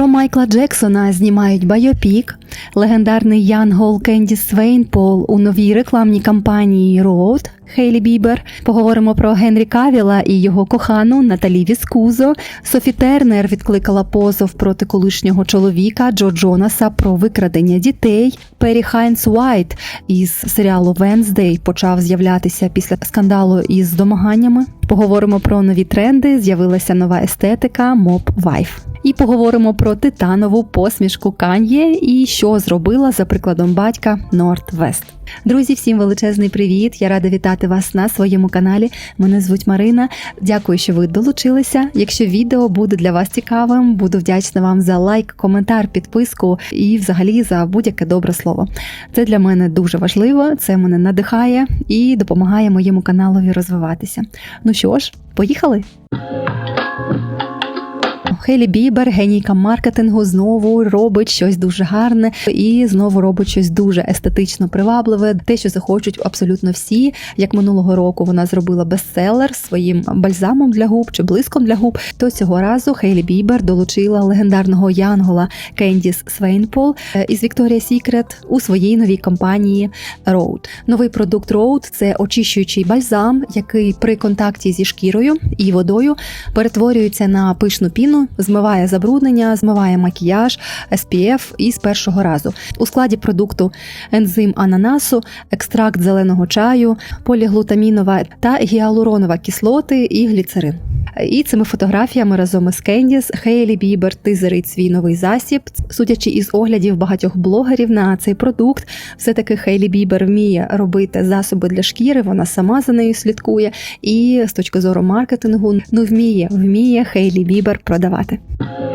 Про Майкла Джексона знімають Байопік, легендарний Янгол Кенді Свейнпол у новій рекламній кампанії Road Хейлі Бібер. Поговоримо про Генрі Кавіла і його кохану Наталі Віскузо. Софі Тернер відкликала позов проти колишнього чоловіка Джо Джонаса про викрадення дітей. Пері Хайнс Уайт із серіалу Венздей почав з'являтися після скандалу із домаганнями. Поговоримо про нові тренди. З'явилася нова естетика Mob Wife. І поговоримо про титанову посмішку Кан'є і що зробила за прикладом батька Норт Вест. Друзі, всім величезний привіт! Я рада вітати вас на своєму каналі. Мене звуть Марина. Дякую, що ви долучилися. Якщо відео буде для вас цікавим, буду вдячна вам за лайк, коментар, підписку і, взагалі, за будь-яке добре слово. Це для мене дуже важливо. Це мене надихає і допомагає моєму каналові розвиватися. Ну що ж, поїхали! Хейлі Бібер, генійка маркетингу, знову робить щось дуже гарне і знову робить щось дуже естетично привабливе. Те, що захочуть абсолютно всі. Як минулого року вона зробила бестселер своїм бальзамом для губ чи блиском для губ. То цього разу Хейлі Бібер долучила легендарного янгола Кендіс Свейнпол із Victoria's Secret у своїй новій компанії Road. Новий продукт Road – це очищуючий бальзам, який при контакті зі шкірою і водою перетворюється на пишну піну змиває забруднення, змиває макіяж, SPF і з першого разу. У складі продукту ензим ананасу, екстракт зеленого чаю, поліглутамінова та гіалуронова кислоти і гліцерин. І цими фотографіями разом із Кендіс Хейлі Бібер тизерить свій новий засіб. Судячи із оглядів багатьох блогерів на цей продукт, все таки Хейлі Бібер вміє робити засоби для шкіри. Вона сама за нею слідкує. І з точки зору маркетингу, ну вміє, вміє Хейлі Бібер продавати. працювати.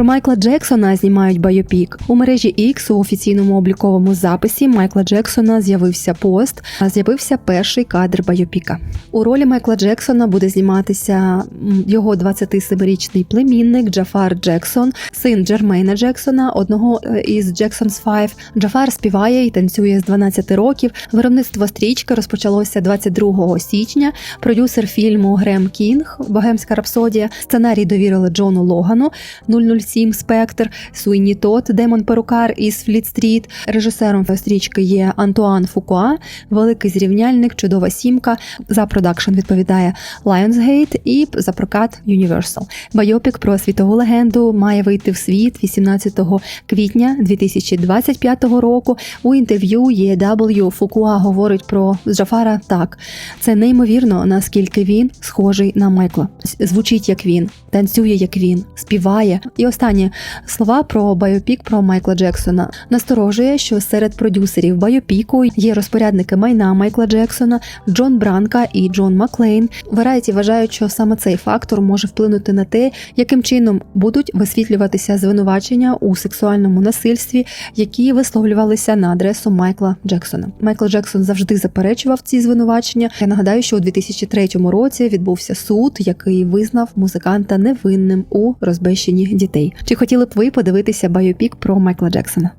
Про Майкла Джексона знімають байопік. У мережі X у офіційному обліковому записі Майкла Джексона з'явився пост, а з'явився перший кадр байопіка. У ролі Майкла Джексона буде зніматися його 27-річний племінник Джафар Джексон, син Джермейна Джексона, одного е, із Джексонс 5. Джафар співає і танцює з 12 років. Виробництво стрічки розпочалося 22 січня. Продюсер фільму Грем Кінг, Богемська рапсодія. Сценарій довірили Джону Логану. 007 Спектр, Суйні Тот, Демон Перукар із Фліт-стріт. Режисером стрічки є Антуан Фукуа, великий зрівняльник, чудова сімка. За продакшн відповідає Lionsgate і за прокат Universal. Байопік про світову легенду має вийти в світ 18 квітня 2025 року. У інтерв'ю EW Фукуа говорить про Джафара так. Це неймовірно, наскільки він схожий на Майкла. Звучить як він, танцює як він, співає. І останні слова про байопік про Майкла Джексона насторожує, що серед продюсерів байопіку є розпорядники майна Майкла Джексона, Джон Бранка і Джон Маклейн. Варайті вважають, що саме цей фактор може вплинути на те, яким чином будуть висвітлюватися звинувачення у сексуальному насильстві, які висловлювалися на адресу Майкла Джексона. Майкл Джексон завжди заперечував ці звинувачення. Я нагадаю, що у 2003 році відбувся суд, який визнав музиканта невинним у розбещенні дітей. Чи хотіли б ви подивитися байопік про Майкла Джексона?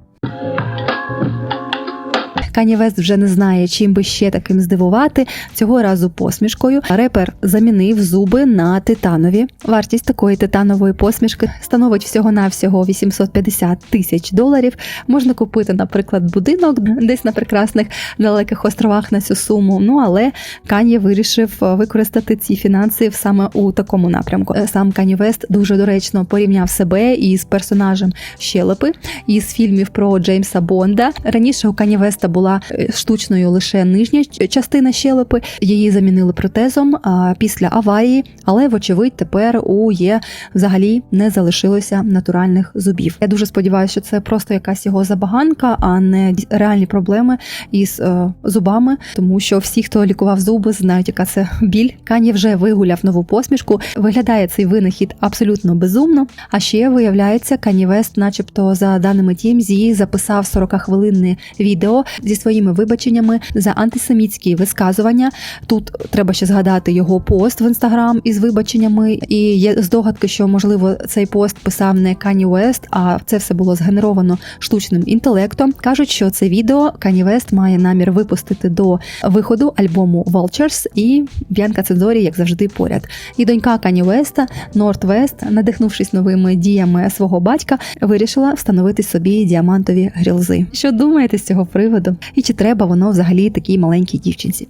Кані Вест вже не знає, чим би ще таким здивувати. Цього разу посмішкою. Репер замінив зуби на титанові. Вартість такої титанової посмішки становить всього-навсього 850 тисяч доларів. Можна купити, наприклад, будинок десь на прекрасних далеких островах на цю суму. Ну але Кані вирішив використати ці фінанси саме у такому напрямку. Сам Кані Вест дуже доречно порівняв себе із персонажем Щелепи із фільмів про Джеймса Бонда. Раніше у Кані Веста була була штучною лише нижня частина щелепи. Її замінили протезом після аварії, але вочевидь тепер у є взагалі не залишилося натуральних зубів. Я дуже сподіваюся, що це просто якась його забаганка, а не реальні проблеми із е, зубами, тому що всі, хто лікував зуби, знають, яка це біль. Кані вже вигуляв нову посмішку. Виглядає цей винахід абсолютно безумно. А ще виявляється, Кані Вест, начебто, за даними TMZ, записав 40-хвилинне відео зі своїми вибаченнями за антисемітські висказування. Тут треба ще згадати його пост в інстаграм із вибаченнями. І є здогадки, що можливо цей пост писав не Кані Уест, а це все було згенеровано штучним інтелектом. кажуть, що це відео Кані Вест має намір випустити до виходу альбому Vultures і Б'янка Цедорі, як завжди, поряд. І донька Кані Веста Норт Вест, надихнувшись новими діями свого батька, вирішила встановити собі діамантові грілзи. Що думаєте з цього приводу? І чи треба воно взагалі такій маленькій дівчинці?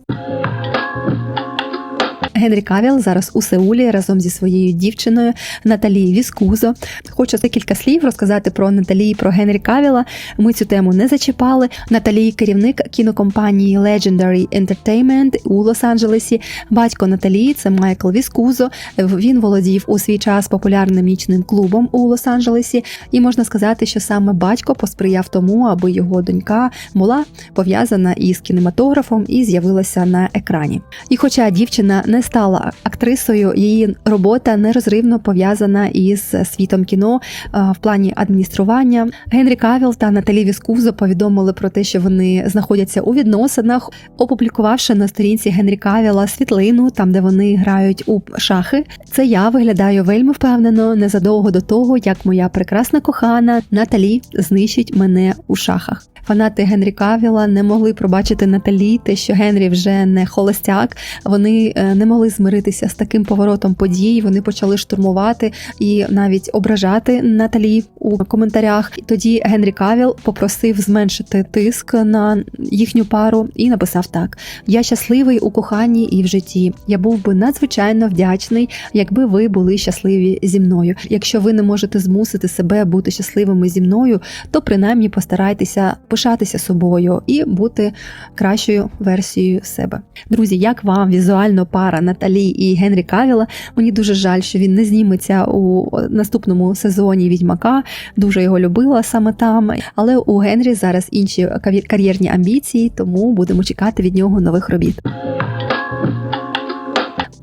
Генрі Кавіл зараз у Сеулі разом зі своєю дівчиною Наталі Віскузо. Хочу декілька слів розказати про Наталі і про Генрі Кавіла. Ми цю тему не зачіпали. Наталі керівник кінокомпанії Legendary Entertainment у Лос-Анджелесі. Батько Наталі це Майкл Віскузо. Він володів у свій час популярним нічним клубом у Лос-Анджелесі. І можна сказати, що саме батько посприяв тому, аби його донька була пов'язана із кінематографом і з'явилася на екрані. І хоча дівчина не стала актрисою, її робота нерозривно пов'язана із світом кіно в плані адміністрування. Генрі Кавіл та Наталі Віскузо повідомили про те, що вони знаходяться у відносинах, опублікувавши на сторінці Генрі Кавіла світлину, там де вони грають у шахи. Це я виглядаю вельми впевнено незадовго до того, як моя прекрасна кохана Наталі знищить мене у шахах. Фанати Генрі Кавіла не могли пробачити Наталі, те, що Генрі вже не холостяк. Вони е, не могли змиритися з таким поворотом подій. Вони почали штурмувати і навіть ображати Наталі у коментарях. Тоді Генрі Кавіл попросив зменшити тиск на їхню пару і написав так: Я щасливий у коханні і в житті. Я був би надзвичайно вдячний, якби ви були щасливі зі мною. Якщо ви не можете змусити себе бути щасливими зі мною, то принаймні постарайтеся пишатися собою і бути кращою версією себе. Друзі, як вам візуально пара Наталі і Генрі Кавіла? Мені дуже жаль, що він не зніметься у наступному сезоні Відьмака. Дуже його любила саме там. Але у Генрі зараз інші кар'єрні амбіції, тому будемо чекати від нього нових робіт.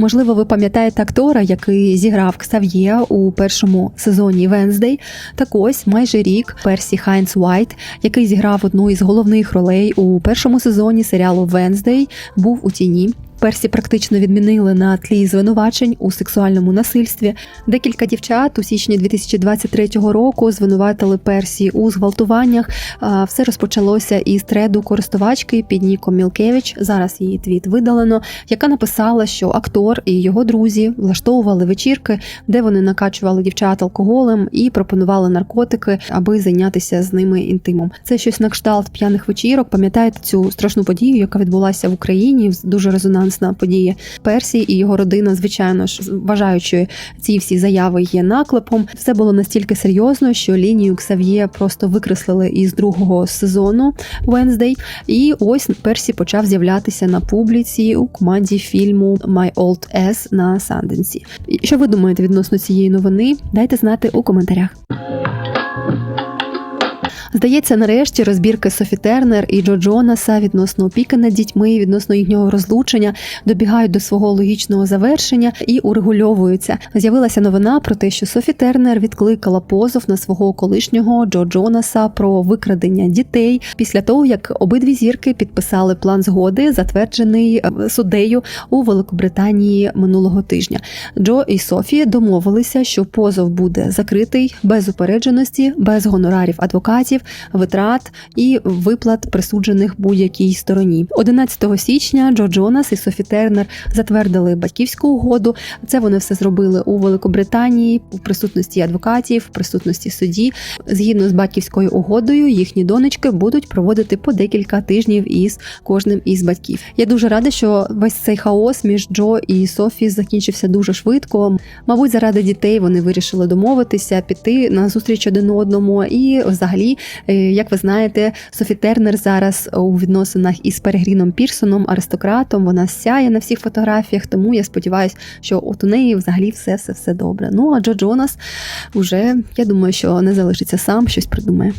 Можливо, ви пам'ятаєте актора, який зіграв Ксав'є у першому сезоні Венздей. Так ось майже рік Персі Хайнс Уайт, який зіграв одну із головних ролей у першому сезоні серіалу Венздей, був у тіні. Персі практично відмінили на тлі звинувачень у сексуальному насильстві. Декілька дівчат у січні 2023 року звинуватили Персі у зґвалтуваннях. Все розпочалося із треду користувачки під Ніком Мілкевич. Зараз її твіт видалено, яка написала, що актор і його друзі влаштовували вечірки, де вони накачували дівчат алкоголем і пропонували наркотики, аби зайнятися з ними інтимом. Це щось на кшталт п'яних вечірок. Пам'ятаєте цю страшну подію, яка відбулася в Україні дуже резонансна резонансна подія. Персі і його родина, звичайно ж, вважаючи ці всі заяви є наклепом. Все було настільки серйозно, що лінію Ксав'є просто викреслили із другого сезону Wednesday. І ось Персі почав з'являтися на публіці у команді фільму My Old S на Санденсі. Що ви думаєте відносно цієї новини? Дайте знати у коментарях. Здається, нарешті розбірки Софі Тернер і Джо Джонаса відносно опіки над дітьми, відносно їхнього розлучення добігають до свого логічного завершення і урегульовуються. З'явилася новина про те, що Софі Тернер відкликала позов на свого колишнього Джо Джонаса про викрадення дітей після того, як обидві зірки підписали план згоди, затверджений е, суддею у Великобританії минулого тижня. Джо і Софі домовилися, що позов буде закритий без упередженості, без гонорарів адвокатів витрат і виплат присуджених будь-якій стороні. 11 січня Джо Джонас і Софі Тернер затвердили батьківську угоду. Це вони все зробили у Великобританії у присутності адвокатів, в присутності судді. Згідно з батьківською угодою, їхні донечки будуть проводити по декілька тижнів із кожним із батьків. Я дуже рада, що весь цей хаос між Джо і Софі закінчився дуже швидко. Мабуть, заради дітей вони вирішили домовитися, піти на зустріч один одному і, взагалі, як ви знаєте, Софі Тернер зараз у відносинах із Перегріном Пірсоном, аристократом. Вона сяє на всіх фотографіях, тому я сподіваюся, що от у неї взагалі все все все добре. Ну а Джо Джонас уже я думаю, що не залишиться сам, щось придумає.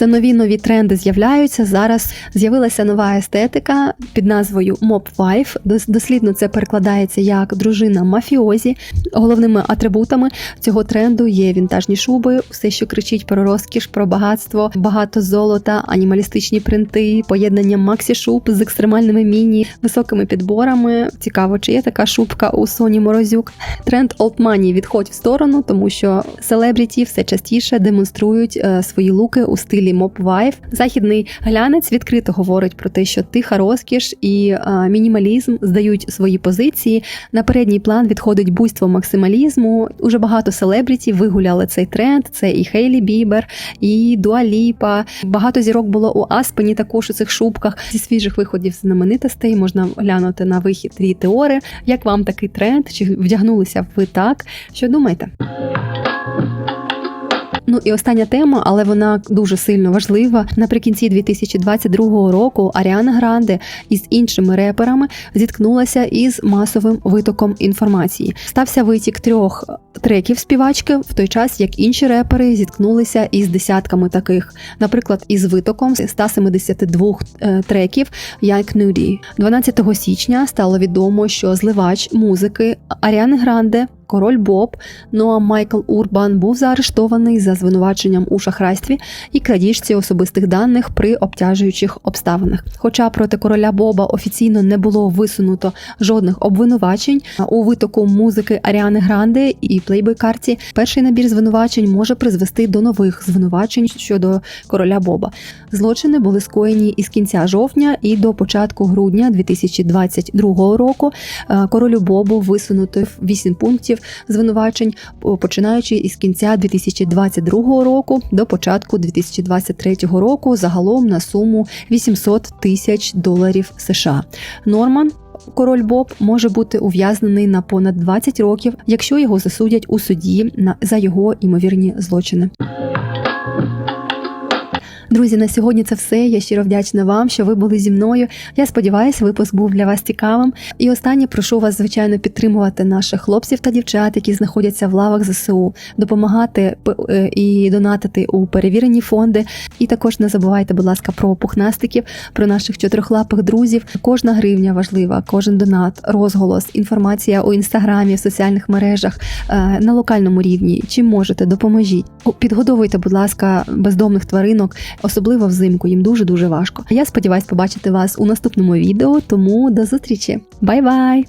Все нові нові тренди з'являються. Зараз з'явилася нова естетика під назвою Mob Wife. Дослідно це перекладається як дружина мафіозі. Головними атрибутами цього тренду є вінтажні шуби, все, що кричить про розкіш, про багатство, багато золота, анімалістичні принти, поєднання максі шуб з екстремальними міні, високими підборами. Цікаво, чи є така шубка у Соні Морозюк. Тренд Money відходь в сторону, тому що селебріті все частіше демонструють е, свої луки у стилі Mob Wife. Західний глянець відкрито говорить про те, що тиха розкіш і е, мінімалізм здають свої позиції. На передній план відходить буйство максималізму. Уже багато селебріті вигуляли цей тренд. Це і Хейлі Бібер, і Дуа Ліпа. Багато зірок було у Аспені також у цих шубках. Зі свіжих виходів знаменитостей можна глянути на вихід Ріти Ори. Як вам такий тренд? Чи вдягнулися ви так? Що думаєте? Ну і остання тема, але вона дуже сильно важлива. Наприкінці 2022 року Аріана Гранде із іншими реперами зіткнулася із масовим витоком інформації. Стався витік трьох треків співачки, в той час як інші репери зіткнулися із десятками таких, наприклад, із витоком 172 е, треків як Нуді. 12 січня стало відомо, що зливач музики Аріани Гранде. Король Боб, ну а Майкл Урбан був заарештований за звинуваченням у шахрайстві і крадіжці особистих даних при обтяжуючих обставинах. Хоча проти короля Боба офіційно не було висунуто жодних обвинувачень у витоку музики Аріани Гранде і Playboy карті, перший набір звинувачень може призвести до нових звинувачень щодо короля Боба. Злочини були скоєні із кінця жовтня і до початку грудня 2022 року. Е, Королю Бобу висунуто 8 пунктів звинувачень, починаючи із кінця 2022 року до початку 2023 року, загалом на суму 800 тисяч доларів США. Норман. Король Боб може бути ув'язнений на понад 20 років, якщо його засудять у суді за його імовірні злочини. Друзі, на сьогодні це все. Я щиро вдячна вам, що ви були зі мною. Я сподіваюся, випуск був для вас цікавим. І останнє прошу вас, звичайно, підтримувати наших хлопців та дівчат, які знаходяться в лавах ЗСУ, допомагати е, і донатити у перевірені фонди. І також не забувайте, будь ласка, про пухнастиків, про наших чотирьохлапих друзів. Кожна гривня важлива, кожен донат, розголос, інформація у інстаграмі, в соціальних мережах е, на локальному рівні. Чим можете, допоможіть. Підгодовуйте, будь ласка, бездомних тваринок, особливо взимку. Їм дуже дуже важко. Я сподіваюсь побачити вас у наступному відео. Тому до зустрічі. Бай-бай!